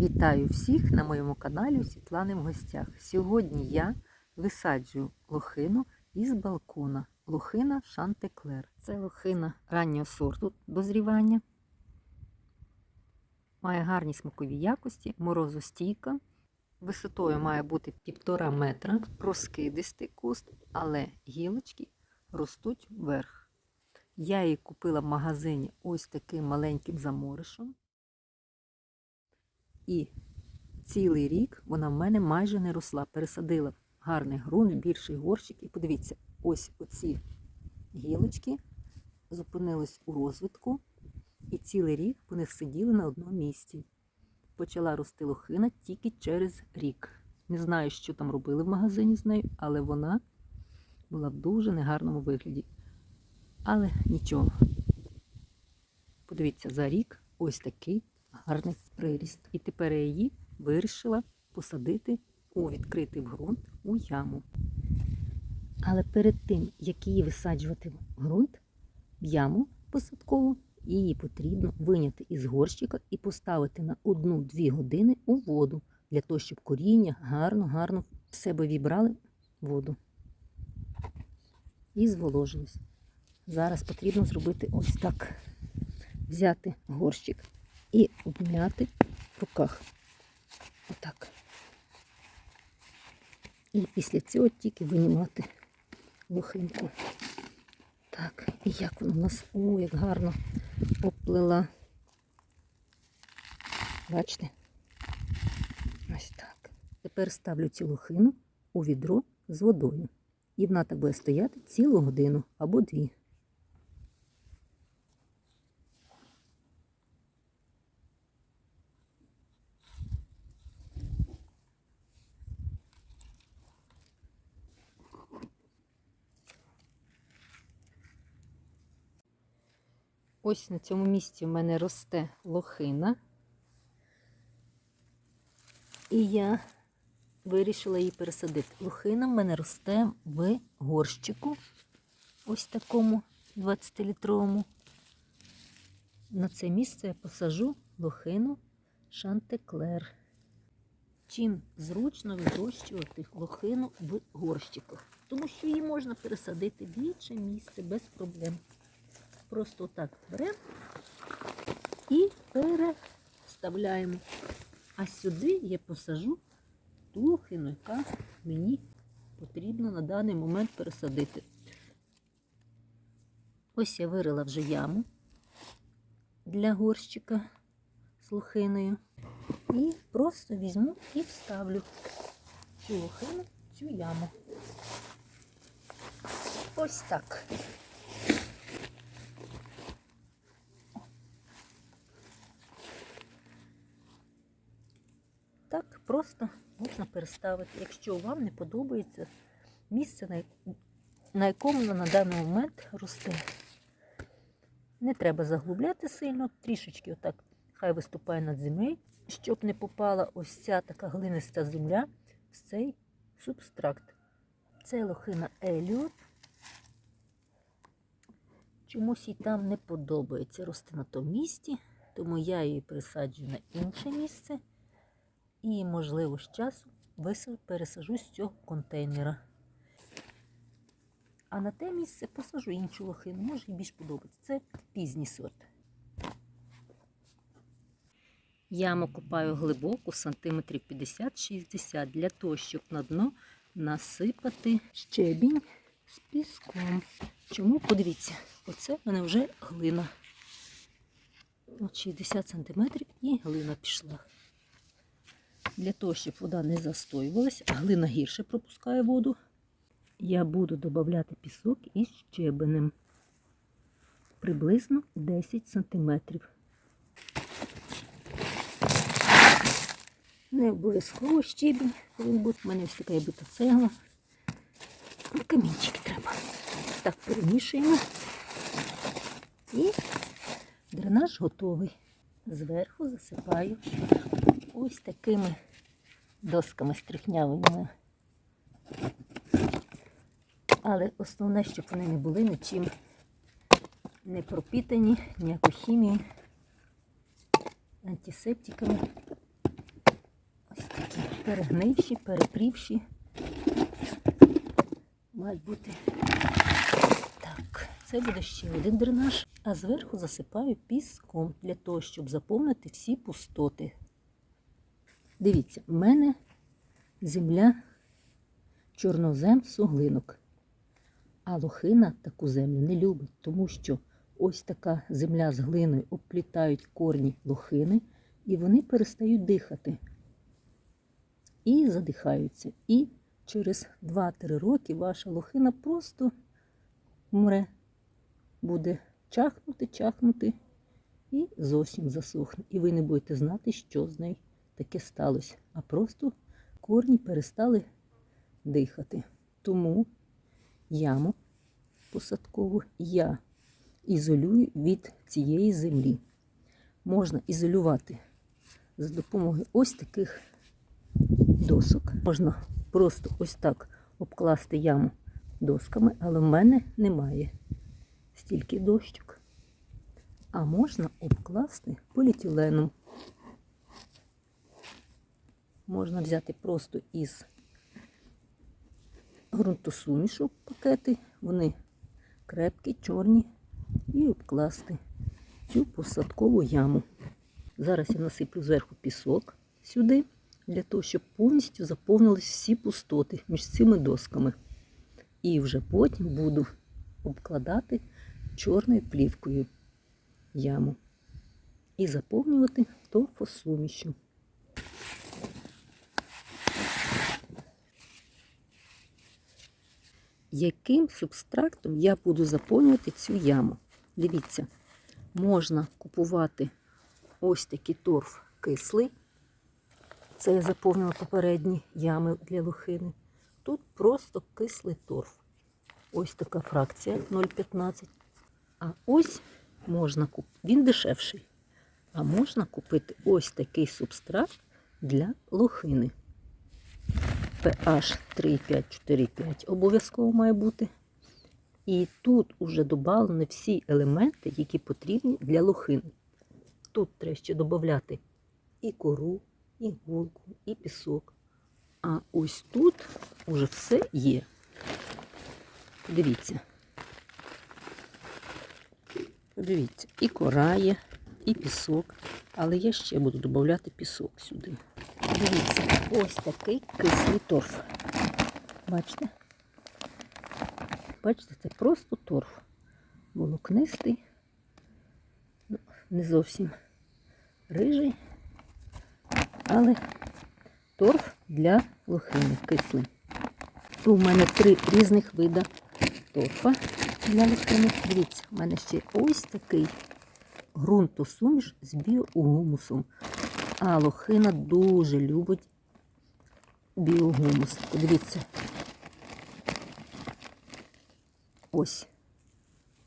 Вітаю всіх на моєму каналі Світлани в гостях. Сьогодні я висаджую лохину із балкона. Лохина Шантеклер. Це лохина раннього сорту дозрівання. Має гарні смакові якості, морозостійка. Висотою має бути півтора метра, розкидистий куст, але гілочки ростуть вверх. Я її купила в магазині ось таким маленьким заморишем. І цілий рік вона в мене майже не росла. Пересадила гарний ґрунт, більший горщик. І подивіться, ось оці гілочки зупинились у розвитку, і цілий рік вони сиділи на одному місці. Почала рости лохина тільки через рік. Не знаю, що там робили в магазині з нею, але вона була в дуже негарному вигляді. Але нічого. Подивіться, за рік ось такий гарний приріст. І тепер я її вирішила посадити у відкритий ґрунт у яму. Але перед тим, як її висаджувати в ґрунт, в яму посадкову, її потрібно виняти із горщика і поставити на 1-2 години у воду, для того, щоб коріння гарно-гарно в себе вібрали воду і зволожилось. Зараз потрібно зробити ось так. Взяти горщик і обмяти в руках. Отак. І після цього тільки винімати лохинку. Так, і як вона у нас, о, як гарно оплила. Бачите? Ось так. Тепер ставлю цю лохину у відро з водою. І вона так буде стояти цілу годину або дві. Ось на цьому місці в мене росте лохина. І я вирішила її пересадити. Лохина в мене росте в горщику, ось такому 20-літровому. На це місце я посажу лохину Шантеклер. Чим зручно вирощувати лохину в горщиках, тому що її можна пересадити в інше місце без проблем. Просто так беремо і переставляємо. А сюди я посажу ту лохину, яка мені потрібно на даний момент пересадити. Ось я вирила вже яму для горщика з лохиною. І просто візьму і вставлю цю лохину в цю яму. Ось так. Так просто можна переставити. Якщо вам не подобається місце, на, якому вона на даний момент росте. Не треба заглубляти сильно, трішечки отак хай виступає над землею, щоб не попала ось ця така глиниста земля в цей субстракт. Це лохина Еліот. Чомусь їй там не подобається рости на тому місці, тому я її присаджую на інше місце. І, можливо, з часом пересажу з цього контейнера. А на те місце посажу іншу лохину, може і більш подобається. Це пізній сорт. Яму копаю глибоку, сантиметрів 50-60, для того, щоб на дно насипати щебінь з піском. Чому? Подивіться, оце в мене вже глина. От 60 сантиметрів і глина пішла. Для того, щоб вода не застоювалась, а глина гірше пропускає воду, я буду додати пісок із щебенем приблизно 10 сантиметрів. Не обов'язково щебінь, він буде. У мене ось така бита цегла. Камінчики треба. Так, перемішуємо. І дренаж готовий. Зверху засипаю ось такими досками стрихнявими. Але основне, щоб вони не були нічим не пропітані, ніякою хімією, антисептиками. Ось такі перегнивші, перепрівші. Мають бути. Так, це буде ще один дренаж, а зверху засипаю піском для того, щоб заповнити всі пустоти. Дивіться, в мене земля чорнозем суглинок. А лохина таку землю не любить, тому що ось така земля з глиною обплітають корні лохини, і вони перестають дихати. І задихаються. І через 2-3 роки ваша лохина просто вмре, буде чахнути, чахнути і зовсім засохне. І ви не будете знати, що з нею таке сталося. А просто корні перестали дихати. Тому яму посадкову я ізолюю від цієї землі. Можна ізолювати за допомогою ось таких досок. Можна просто ось так обкласти яму досками, але в мене немає стільки дощок. А можна обкласти поліетиленом. Можна взяти просто із ґрунтосумішу пакети, вони крепкі, чорні, і обкласти цю посадкову яму. Зараз я насиплю зверху пісок сюди, для того, щоб повністю заповнились всі пустоти між цими досками. І вже потім буду обкладати чорною плівкою яму і заповнювати торфосумішю. Яким субстрактом я буду заповнювати цю яму? Дивіться, можна купувати ось такий торф кислий. Це я заповнила попередні ями для лохини. Тут просто кислий торф. Ось така фракція 0,15. А ось можна купити, він дешевший. А можна купити ось такий субстракт для лохини. pH 3,5-4,5 обов'язково має бути. І тут вже додавлені всі елементи, які потрібні для лохини. Тут треба ще додати і кору, і голку, і пісок. А ось тут вже все є. Подивіться. Подивіться, і кора є, і пісок. Але я ще буду додати пісок сюди. Дивіться, ось такий кислий торф. Бачите? Бачите, це просто торф. Волокнистий, ну, не зовсім рижий, але торф для лохини кислий. У мене три різних вида торфа для лохини. Дивіться, у мене ще ось такий ґрунтосуміш з біогумусом. А лохина дуже любить біогумус. Подивіться. Ось.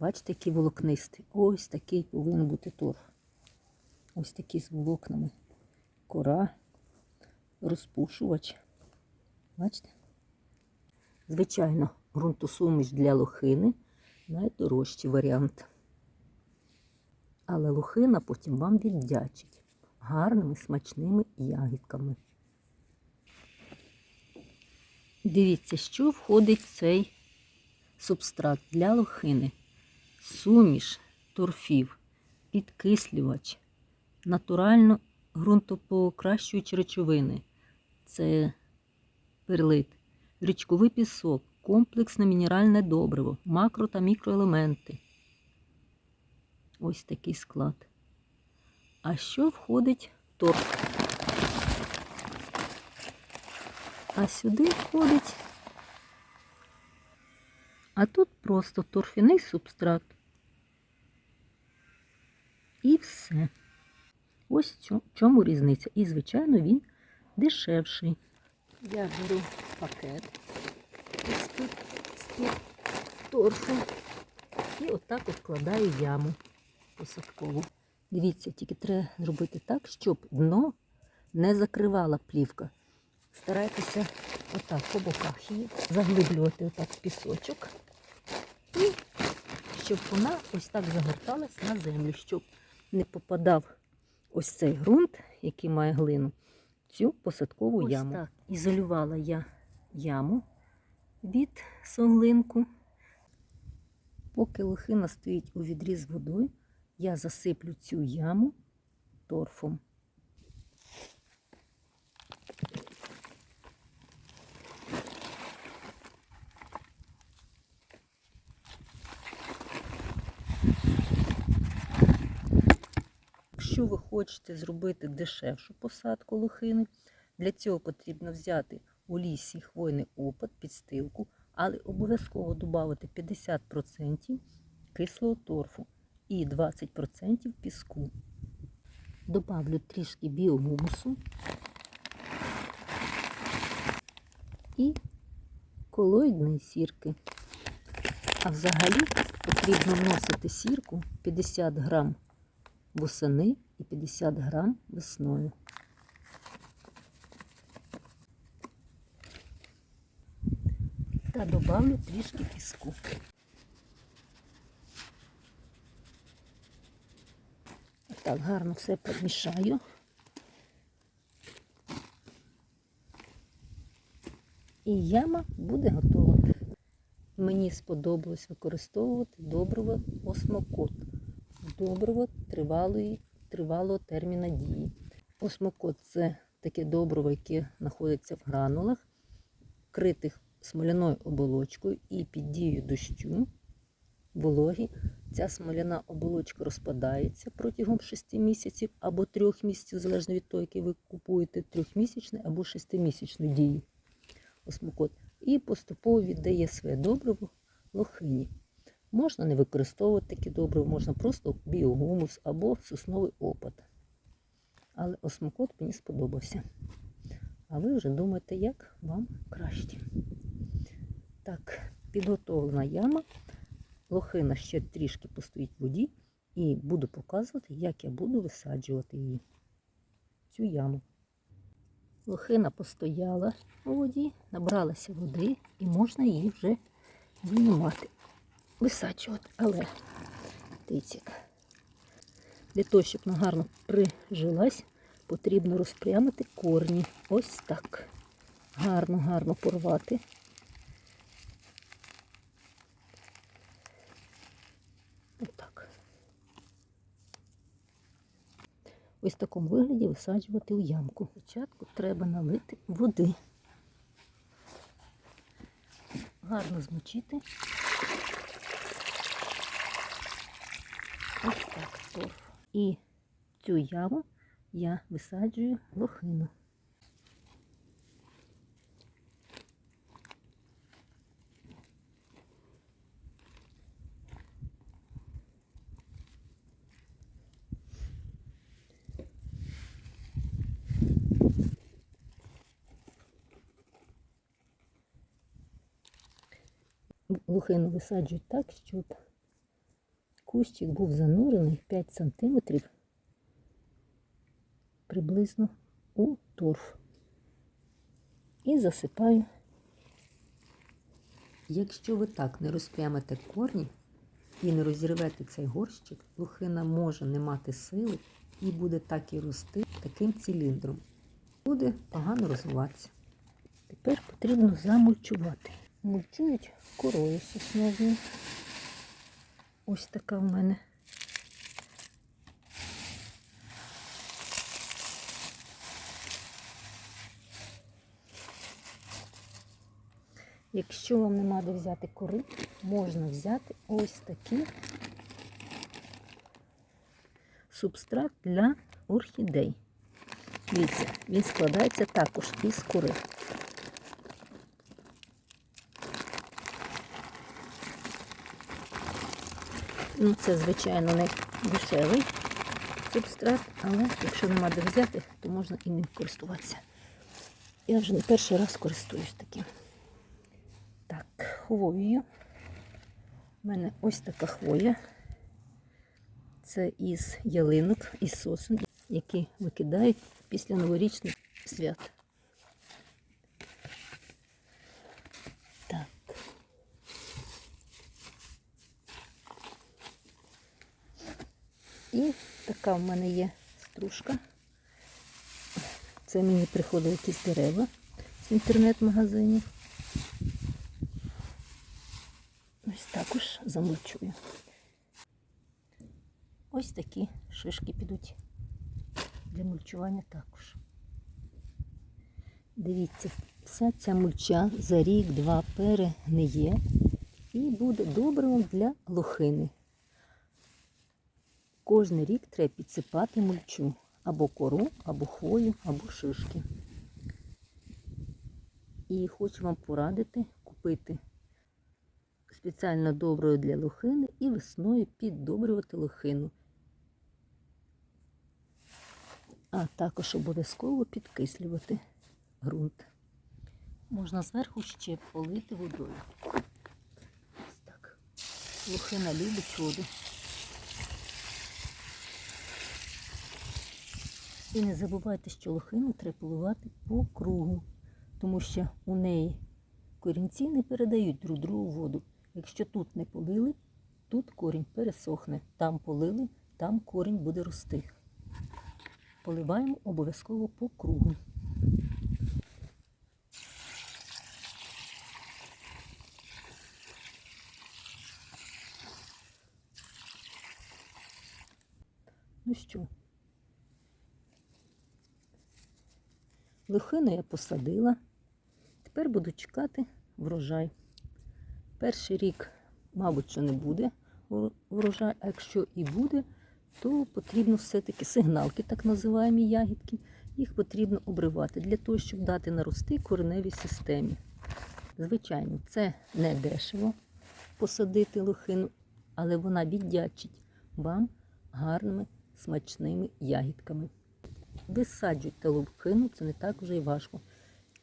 Бачите, який волокнистий. Ось такий повинен бути торф. Ось такий з волокнами. Кора, розпушувач. Бачите? Звичайно, ґрунтосуміш для лохини найдорожчий варіант. Але лохина потім вам віддячить гарними смачними ягідками. Дивіться, що входить в цей субстрат для лохини. Суміш торфів, підкислювач, натурально ґрунтопокращуючі речовини. Це перлит, річковий пісок, комплексне мінеральне добриво, макро та мікроелементи. Ось такий склад. А що входить торф? А сюди входить. А тут просто торфяний субстрат. І все. Ось в чому різниця. І, звичайно, він дешевший. Я беру пакет з-під торфу і отак обкладаю яму посадкову. Дивіться, тільки треба зробити так, щоб дно не закривала плівка. Старайтеся отак по боках її заглиблювати отак в пісочок. І щоб вона ось так загорталась на землю, щоб не попадав ось цей ґрунт, який має глину, цю посадкову Ось яму. так. Ізолювала я яму від соглинку. Поки лохина стоїть у відрі з водою, я засиплю цю яму торфом. Якщо ви хочете зробити дешевшу посадку лохини, для цього потрібно взяти у лісі хвойний опад, підстилку, але обов'язково додати 50% кислого торфу і 20% піску. Добавлю трішки біогумусу і колоїдної сірки. А взагалі потрібно вносити сірку 50 грам восени і 50 грам весною. Та добавлю трішки піску. Так, гарно все помішаю. І яма буде готова. Мені сподобалось використовувати добриво осмокот. Добриво тривалої, тривалого терміна дії. Осмокот це таке добриво, яке знаходиться в гранулах, вкритих смоляною оболочкою і під дією дощу, вологі. Ця смоляна оболочка розпадається протягом 6 місяців або 3 місяців, залежно від того, який ви купуєте, 3-місячний або 6-місячної дії осмокот. І поступово віддає своє добриво лохині. Можна не використовувати таке добриво, можна просто біогумус або сосновий опад. Але осмокот мені сподобався. А ви вже думаєте, як вам краще. Так, підготовлена яма. Лохина ще трішки постоїть в воді і буду показувати, як я буду висаджувати її. Цю яму. Лохина постояла у воді, набралася води і можна її вже винімати, висаджувати. Але як. для того, щоб вона гарно прижилась, потрібно розпрямити корні. Ось так. Гарно, гарно порвати. Ось в такому вигляді висаджувати у ямку. Спочатку треба налити води. Гарно змочити. Ось так торф. І цю яму я висаджую лохину. Лохину висаджують так, щоб кущик був занурений 5 см приблизно у торф. І засипаю. Якщо ви так не розпрямите корні і не розірвете цей горщик, лохина може не мати сили і буде так і рости таким циліндром. Буде погано розвиватися. Тепер потрібно замульчувати. Мульчують корою сосновою. Ось така в мене. Якщо вам нема де взяти кори, можна взяти ось такий субстрат для орхідей. Дивіться, він складається також із кори. Ну, це, звичайно, не дешевий субстрат, але якщо нема де взяти, то можна і ним користуватися. Я вже не перший раз користуюсь таким. Так, хвоєю. У мене ось така хвоя. Це із ялинок, із сосен, які викидають після новорічних свят. І така в мене є стружка. Це мені приходили якісь дерева з інтернет-магазинів. Ось також замульчую. Ось такі шишки підуть для мульчування також. Дивіться, вся ця мульча за рік-два перегниє і буде добривом для лохини. Кожний рік треба підсипати мульчу або кору, або хвою, або шишки. І хочу вам порадити купити спеціально доброю для лохини і весною піддобрювати лохину. А також обов'язково підкислювати ґрунт. Можна зверху ще полити водою. Ось так. Лохина любить воду. І не забувайте, що лохину треба поливати по кругу, тому що у неї корінці не передають друг другу воду. Якщо тут не полили, тут корінь пересохне. Там полили, там корінь буде рости. Поливаємо обов'язково по кругу. Ну що, лохину я посадила. Тепер буду чекати врожай. Перший рік, мабуть, що не буде врожай, а якщо і буде, то потрібно все-таки сигналки, так називаємо ягідки. Їх потрібно обривати для того, щоб дати нарости кореневій системі. Звичайно, це не дешево посадити лохину, але вона віддячить вам гарними смачними ягідками. Висаджуйте лохину, це не так вже й важко.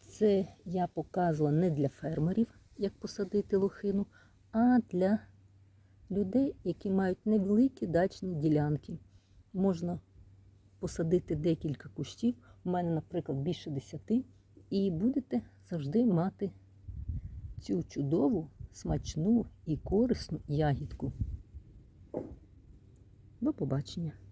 Це я показувала не для фермерів, як посадити лохину, а для людей, які мають невеликі дачні ділянки. Можна посадити декілька кущів, у мене, наприклад, більше десяти, і будете завжди мати цю чудову, смачну і корисну ягідку. До побачення!